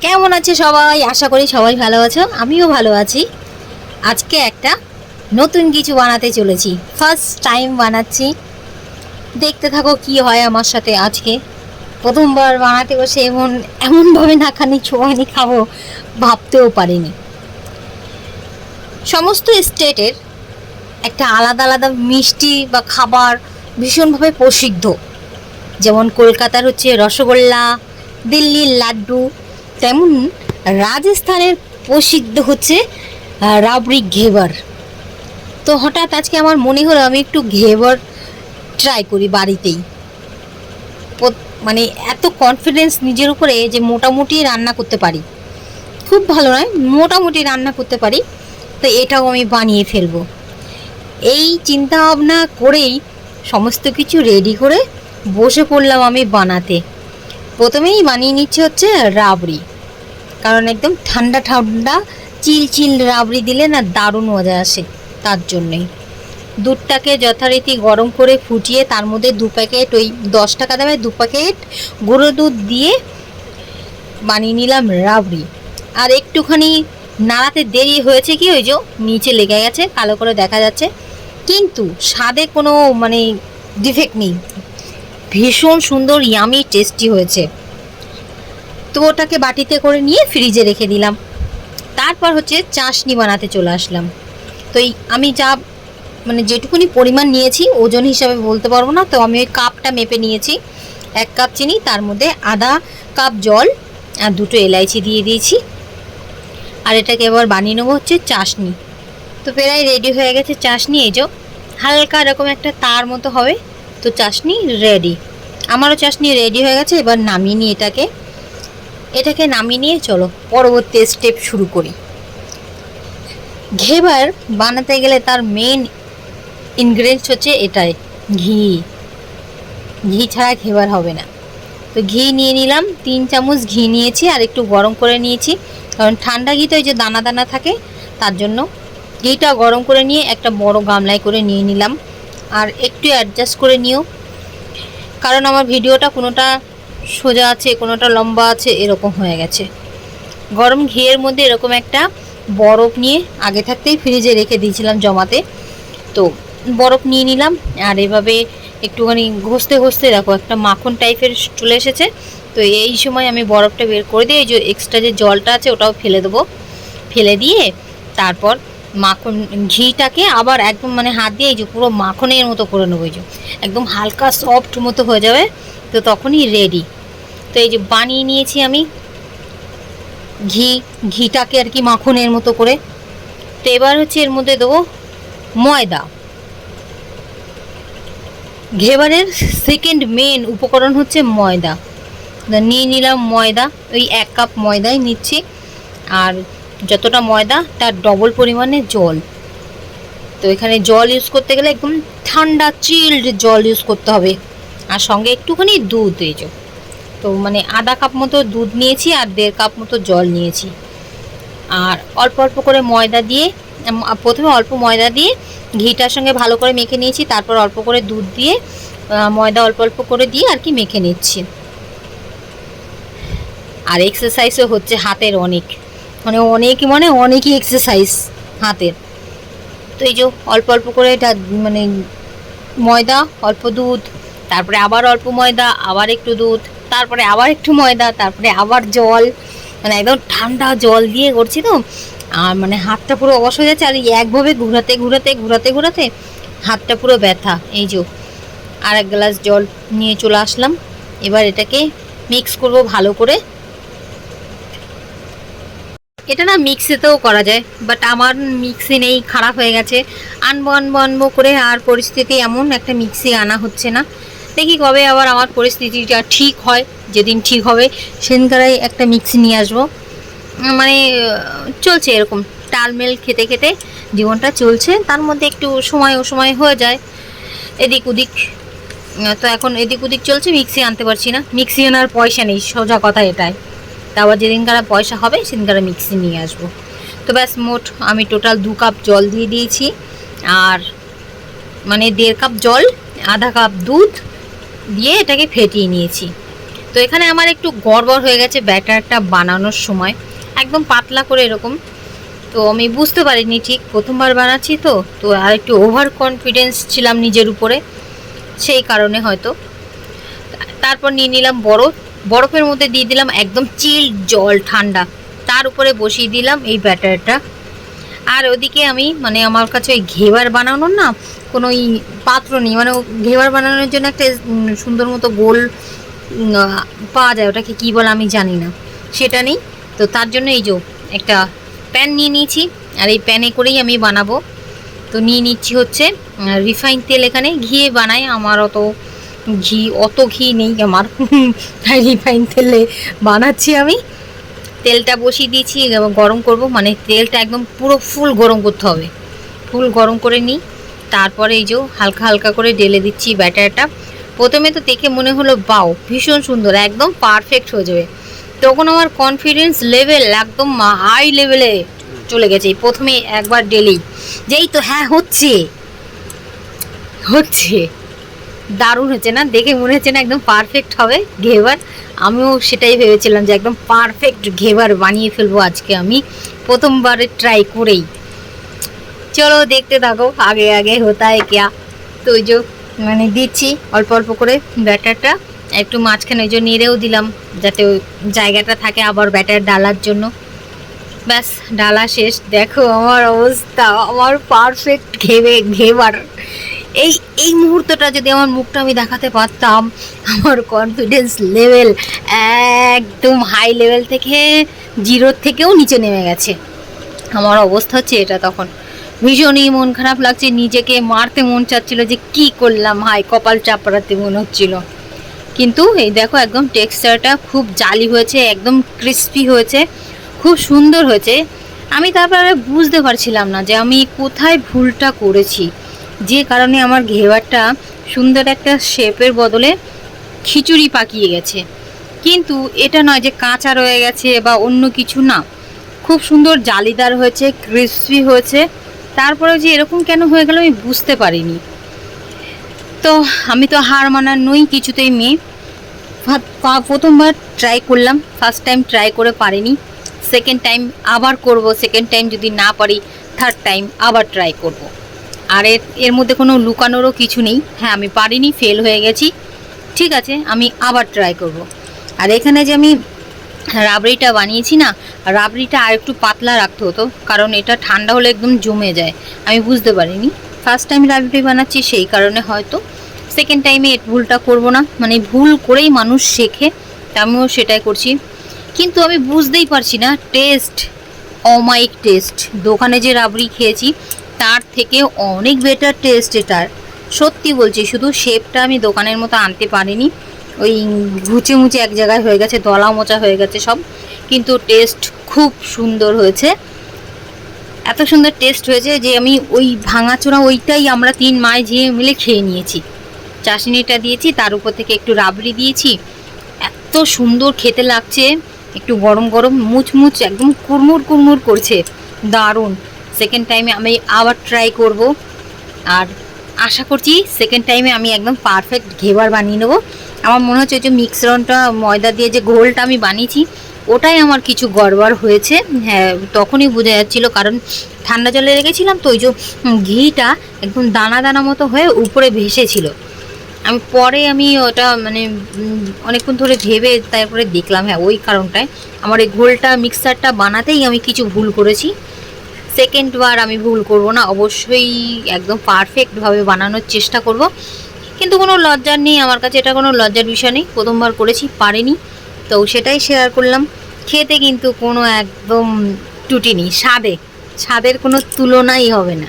কেমন আছে সবাই? আশা করি সবাই ভালো আছো। আমিও ভালো আছি। আজকে একটা নতুন কিছু বানাতে চলেছি। ফার্স্ট টাইম বানাচ্ছি। দেখতে থাকো কি হয় আমার সাথে আজকে। প্রথমবার বানাতে বসে এমন, এমনভাবে না খানি ছোয়ানি খাব, ভাবতেও পারিনি। সমস্ত স্টেটের একটা আলাদা আলাদা মিষ্টি বা খাবার ভীষণভাবে প্রসিদ্ধ। যেমন কলকাতার হচ্ছে রসগোল্লা, দিল্লির লাড্ডু তেমন রাজস্থানের প্রসিদ্ধ হচ্ছে রাবড়ি ঘেবার। তো হঠাৎ আজকে আমার মনে হলো আমি একটু ঘেবার ট্রাই করি বাড়িতেই। মানে এত কনফিডেন্স নিজের উপরে যে মোটামুটি রান্না করতে পারি। খুব ভালো নয়, মোটামুটি রান্না করতে পারি, তো এটাও আমি বানিয়ে ফেলব। এই চিন্তা ভাবনা করেই সমস্ত কিছু রেডি করে বসে পড়লাম আমি বানাতে। প্রথমেই বানিয়ে নিচ্ছে হচ্ছে রাবড়ি। কারণ একদম ঠান্ডা ঠান্ডা, চিল চিল রাবড়ি দিলে না দারুণ মজা আসে তার জন্যই। দুধটাকে যথারীতি গরম করে ফুটিয়ে তার মধ্যে দু প্যাকেট ওই দশ টাকা দামে দু প্যাকেট গুঁড়ো দুধ দিয়ে বানিয়ে নিলাম রাবড়ি। আর একটুখানি নাড়াতে দেরি হয়েছে কি ওই যে নিচে লেগে গেছে, কালো করে দেখা যাচ্ছে। কিন্তু স্বাদে কোনো মানে ডিফেক্ট নেই। ভীষণ সুন্দর ইয়ামি টেস্টি হয়েছে। তো ওটাকে বাটিতে করে নিয়ে ফ্রিজে রেখে দিলাম। তারপর হচ্ছে চাশনি বানাতে চলে আসলাম। তো এই আমি যা মানে যেটুকুনি পরিমাণ নিয়েছি, ওজন হিসাবে বলতে পারব না, তো আমি ওই কাপটা মেপে নিয়েছি। এক কাপ চিনি, তার মধ্যে আধা কাপ জল আর দুটো এলাইচি দিয়ে দিয়েছি। আর এটাকে এবার বানিয়ে নেব হচ্ছে চাশনি। তো প্রায় রেডি হয়ে গেছে চাশনি, এই যে। হালকা এরকম একটা তার মতো হবে। তো চাশনি রেডি আমারও চাশনি রেডি হয়ে গেছে, এবার নামিয়ে নিই এটাকে। এটাকে নামিয়ে নিয়ে চলো, পরবর্তী স্টেপ শুরু করি। ঘেবার বানাতে গেলে তার মেন ইনগ্রেডিয়েন্টস হচ্ছে এটাই, ঘি। ঘি ছাড়া ঘেবার হবে না। তো ঘি নিয়ে নিলাম, তিন চামচ ঘি নিয়েছি, আর একটু গরম করে নিয়েছি। কারণ ঠান্ডা ঘি তো ওই যে দানা দানা থাকে, তার জন্য। ঘিটা গরম করে নিয়ে একটা বড় গামলায় করে নিয়ে নিলাম। আর একটু অ্যাডজাস্ট করে নিও। কারণ আমার ভিডিওটা কোনোটা সোজা আছে, কোনোটা লম্বা আছে, এরকম হয়ে গেছে। গরম ঘিয়ের মধ্যে এরকম একটা বরফ নিয়ে আগে থাকতেই ফ্রিজে রেখে দিয়েছিলাম জমাতে। তো বরফ নিয়ে নিলাম, আর এভাবে একটুখানি ঘষতে ঘষতে দেখো একটা মাখন টাইপের চলে এসেছে। তো এই সময় আমি বরফটা বের করে দিয়ে এই যে এক্সট্রা যে জলটা আছে ওটাও ফেলে দেবো। ফেলে দিয়ে তারপর মাখন, ঘিটাকে আবার একদম মানে হাত দিয়ে এই যে পুরো মাখনের মতো করে নেব, এই যে। একদম হালকা সফট মতো হয়ে যাবে, তো তখনই রেডি তো এই যে বানিয়ে নিয়েছি আমি ঘি, ঘিটাকে আর কি মাখনের মতো করে। তো এবার হচ্ছে এর মধ্যে দেবো ময়দা। ঘেবারের সেকেন্ড মেন উপকরণ হচ্ছে ময়দা। নিয়ে নিলাম ময়দা, ওই এক কাপ ময়দাই নিচ্ছি। আর যতটা ময়দা, তার ডবল পরিমাণে জল। তো এখানে জল ইউজ করতে গেলে একদম ঠান্ডা চিল্ড জল ইউজ করতে হবে। আর সঙ্গে একটুখানি দুধ, এই তো মানে আধা কাপ মতো দুধ নিয়েছি আর দেড় কাপ মতো জল নিয়েছি। আর অল্প অল্প করে ময়দা দিয়ে প্রথমে অল্প ময়দা দিয়ে ঘিটার সঙ্গে ভালো করে মেখে নিয়েছি, তারপর অল্প করে দুধ দিয়ে ময়দা অল্প অল্প করে দিয়ে আর কি মেখে নিচ্ছি। আর এক্সারসাইজও হচ্ছে হাতের অনেক। মানে অনেক মানে অনেকই এক্সারসাইজ হাতের। তো এই যে অল্প অল্প করে এটা মানে ময়দা, অল্প দুধ, তারপরে আবার অল্প ময়দা, আবার একটু দুধ, তারপরে আবার একটু ময়দা, তারপরে আবার জল মানে একদম ঠান্ডা জল দিয়ে করছি তো। আর মানে হাতটা পুরো অবশ হয়ে যাচ্ছে আর একভাবে ঘুরাতে ঘুরাতে ঘুরাতে ঘুরাতে হাতটা পুরো ব্যথা। এই যে আর এক গ্লাস জল নিয়ে চলে আসলাম। এবার এটাকে মিক্স করব ভালো করে। এটা না মিক্সিতেও করা যায় বাট আমার মিক্সি নেই, খারাপ হয়ে গেছে। আনব আনব আনব করে আর পরিস্থিতি এমন একটা মিক্সি আনা হচ্ছে না। দেখি কবে আবার আমার পরিস্থিতিটা ঠিক হয়, যেদিন ঠিক হবে, সেদিনকারাই একটা মিক্সি নিয়ে আসব। মানে চলছে এরকম। তালমেল খেতে খেতে জীবনটা চলছে, তার মধ্যে একটু সময় ও সময় হয়ে যায়। এদিক ওদিক তো এখন এদিক ওদিক চলছে মিক্সি আনতে পারছি না। মিক্সি আনার পয়সা নেই, সোজা কথা এটাই। তা আবার যেদিনকার পয়সা হবে সেদিনকার মিক্সি নিয়ে আসব। তো ব্যাস মোট আমি টোটাল দু কাপ জল দিয়ে দিয়েছি। আর মানে দেড় কাপ জল, আধা কাপ দুধ দিয়ে এটাকে ফেটিয়ে নিয়েছি। তো এখানে আমার একটু গড়বড় হয়ে গেছে ব্যাটারটা বানানোর সময়। একদম পাতলা করে এরকম। তো আমি বুঝতে পারিনি ঠিক, প্রথমবার বানাচ্ছি তো তো আর একটু ওভার কনফিডেন্স ছিলাম নিজের উপরে। সেই কারণে হয়তো। তারপর নিয়ে নিলাম বরফ। বরফের মধ্যে দিয়ে দিলাম একদম চিল জল, ঠান্ডা। তার উপরে বসিয়ে দিলাম এই ব্যাটারটা। আর ওদিকে আমি মানে আমার কাছে ওই ঘেবার বানানোর না কোনো ওই পাত্র নেই মানে ঘেবার বানানোর জন্য একটা সুন্দর মতো গোল পাওয়া যায়। ওটাকে কী বলে আমি জানি না। সেটা নেই। তো তার জন্য এই যে একটা প্যান নিয়ে নিয়েছি। আর এই প্যানে করেই আমি বানাবো। তো নিয়ে নিচ্ছি হচ্ছে রিফাইন তেল এখানে। ঘিয়ে বানাই আমার অত ঘি, অত ঘি নেই আমার। তাই রিফাইন তেলে বানাচ্ছি আমি। তেলটা বসিয়ে দিয়েছি গরম করব। মানে তেলটা একদম পুরো ফুল গরম করতে হবে। ফুল গরম করে নিই। তারপরে এই যে হালকা হালকা করে ডেলে দিচ্ছি ব্যাটারটা। প্রথমে তো দেখে মনে হলো, বাও, ভীষণ সুন্দর, একদম পারফেক্ট হয়ে যাবে। তখন আমার কনফিডেন্স লেভেল একদম হাই লেভেলে চলে গেছে। প্রথমে একবার ডেলি যেই তো হ্যাঁ হচ্ছে। হচ্ছে। দারুণ হচ্ছে না? দেখে মনে হচ্ছে না একদম পারফেক্ট হবে ঘেবার। আমিও সেটাই ভেবেছিলাম যে একদম পারফেক্ট ঘেবার বানিয়ে ফেলব আজকে আমি। প্রথমবারে ট্রাই করেই। চলো দেখতে থাকো, আগে আগে হতায় কেয়া। তো ওই যে মানে দিচ্ছি অল্প অল্প করে ব্যাটারটা। একটু মাঝখানে ওই যে নেড়েও দিলাম যাতে ওই জায়গাটা থাকে আবার ব্যাটার ডালার জন্য। ব্যাস, ডালা শেষ। দেখো আমার অবস্থা, আমার পারফেক্ট ঘেবে ঘেবার। এই এই মুহূর্তটা যদি আমার মুখটা আমি দেখাতে পারতাম, আমার কনফিডেন্স লেভেল একদম হাই লেভেল থেকে জিরোর থেকেও নিচে নেমে গেছে। আমার অবস্থা হচ্ছে এটা তখন। ভীষণই মন খারাপ লাগছে, নিজেকে মারতে মন চাচ্ছিল যে কি করলাম হাই কপাল চাপড়াতে মনে হচ্ছিল। কিন্তু এই দেখো একদম টেক্সচারটা খুব জালি হয়েছে, একদম ক্রিস্পি হয়েছে, খুব সুন্দর হয়েছে। আমি তারপরে বুঝতে পারছিলাম না যে আমি কোথায় ভুলটা করেছি। যে কারণে আমার ঘেবারটা সুন্দর একটা শেপের বদলে খিচুড়ি পাকিয়ে গেছে। কিন্তু এটা নয় যে কাঁচা রয়ে গেছে বা অন্য কিছু না। খুব সুন্দর জালিদার হয়েছে ক্রিসপি হয়েছে। তারপরে যে এরকম কেন হয়ে গেল আমি বুঝতে পারিনি। তো আমি তো হার মানার নই কিছুতেই মেয়ে। প্রথমবার ট্রাই করলাম ফার্স্ট টাইম ট্রাই করে পারিনি। সেকেন্ড টাইম আবার করব সেকেন্ড টাইম যদি না পারি থার্ড টাইম আবার ট্রাই করব। আর এর এর মধ্যে কোনো লুকানোরও কিছু নেই। হ্যাঁ আমি পারিনি ফেল হয়ে গেছি। ঠিক আছে, আমি আবার ট্রাই করব। আর এখানে যে আমি রাবড়িটা বানিয়েছি না, রাবড়িটা আর একটু পাতলা রাখতে হতো, কারণ এটা ঠান্ডা হলে একদম জমে যায়। আমি বুঝতে পারিনি। ফার্স্ট টাইম রাবড়ি বানাচ্ছি সেই কারণে হয়তো। সেকেন্ড টাইমে ভুলটা করব না। মানে ভুল করেই মানুষ শেখে, আমিও সেটাই করছি। কিন্তু আমি বুঝতেই পারছি না টেস্ট অমাইক টেস্ট দোকানে যে রাবড়ি খেয়েছি তার থেকে অনেক বেটার টেস্ট এটার। সত্যি বলছি, শুধু শেপটা আমি দোকানের মতো আনতে পারিনি। ওই ঘুচে মুচে এক জায়গায় হয়ে গেছে, দলা মোচা হয়ে গেছে সব। কিন্তু টেস্ট খুব সুন্দর হয়েছে। এত সুন্দর টেস্ট হয়েছে যে আমি ওই ভাঙাচোরা ওইটাই আমরা তিন মায় ঝিয়ে মিলে খেয়ে নিয়েছি। চাশনিটা দিয়েছি, তার উপর থেকে একটু রাবড়ি দিয়েছি। এত সুন্দর খেতে লাগছে, একটু গরম গরম, মুচমুচ, একদম কুরমুর কুরমুর করছে। দারুণ। সেকেন্ড টাইমে আমি আবার ট্রাই করব। আর আশা করছি সেকেন্ড টাইমে আমি একদম পারফেক্ট ঘেবার বানিয়ে নেব। আমার মনে হচ্ছে ওই যে মিক্সরনটা ময়দা দিয়ে যে ঘোলটা আমি বানিয়েছি, ওটাই আমার কিছু গড়বড় হয়েছে। হ্যাঁ তখনই বোঝা যাচ্ছিল, কারণ ঠান্ডা জলে রেখেছিলাম তো ওই যে ঘিটা একদম দানা দানা মতো হয়ে উপরে ভেসেছিল। আমি পরে আমি ওটা মানে অনেকক্ষণ ধরে ভেবে তারপরে দেখলাম হ্যাঁ ওই কারণটায়। আমার এই ঘোলটা মিক্সারটা বানাতেই আমি কিছু ভুল করেছি। সেকেন্ড বার আমি ভুল করব না, অবশ্যই একদম পারফেক্টভাবে বানানোর চেষ্টা করব। কিন্তু কোনো লজ্জার নেই, আমার কাছে এটা কোনো লজ্জার বিষয় নেই, প্রথমবার করেছি, পারেনি। তো সেটাই শেয়ার করলাম। খেতে কিন্তু কোনো একদম টুটি নেই, স্বাদে, স্বাদের কোনো তুলনাই হবে না।